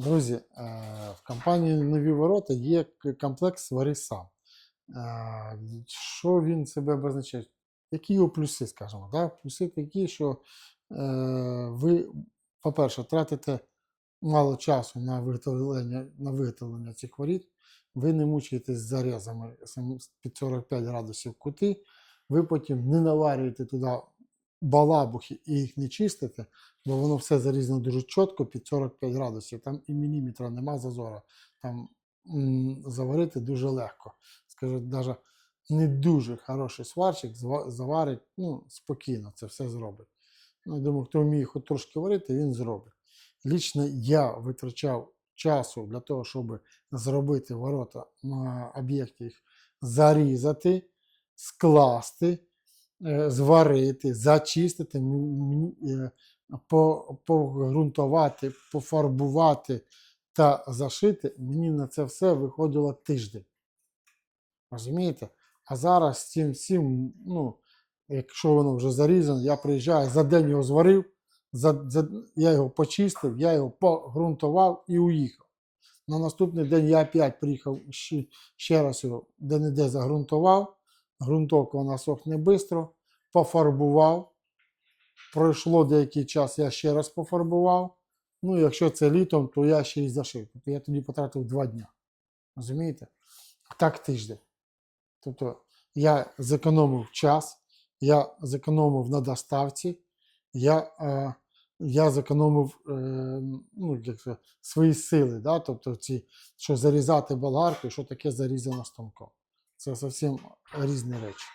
Друзі, е, в компанії Нові ворота є комплекс «Свари сам». Е, Що він себе обозначає? Які його плюси, скажімо? Да? Плюси такі, що е, ви, по-перше, тратите мало часу на виготовлення, на виготовлення цих воріт, ви не мучаєтесь зарізами під 45 градусів кути, ви потім не наварюєте туди балабухи і їх не чистите, бо воно все зарізано дуже чітко під 45 градусів. Там і міліметра нема зазора. Там м, заварити дуже легко. Скажу, навіть не дуже хороший сварщик заварить ну, спокійно, це все зробить. Ну, я думаю, хто вміє хоч трошки варити, він зробить. Лічно я витрачав часу для того, щоб зробити ворота на об'єкті їх зарізати, скласти, зварити, зачистити, е, по- погрунтувати, пофарбувати та зашити. Мені на це все виходило тиждень. Розумієте? А зараз з цим всім, ну, якщо воно вже зарізане, я приїжджаю, за день його зварив, за, за, я його почистив, я його погрунтував і уїхав. На наступний день я опять приїхав ще, ще раз його де-не-де загрунтував. Грунтовка вона сохне швидко, пофарбував. Пройшло деякий час, я ще раз пофарбував. Ну, якщо це літом, то я ще й зашив. Тобто я тоді потратив два дні. Розумієте? Так тиждень. Тобто я зекономив час, я зекономив на доставці, я, е, я зекономив е, ну, як це, свої сили, да? тобто ці, що зарізати болгарку, що таке зарізано станком. Це зовсім різні речі.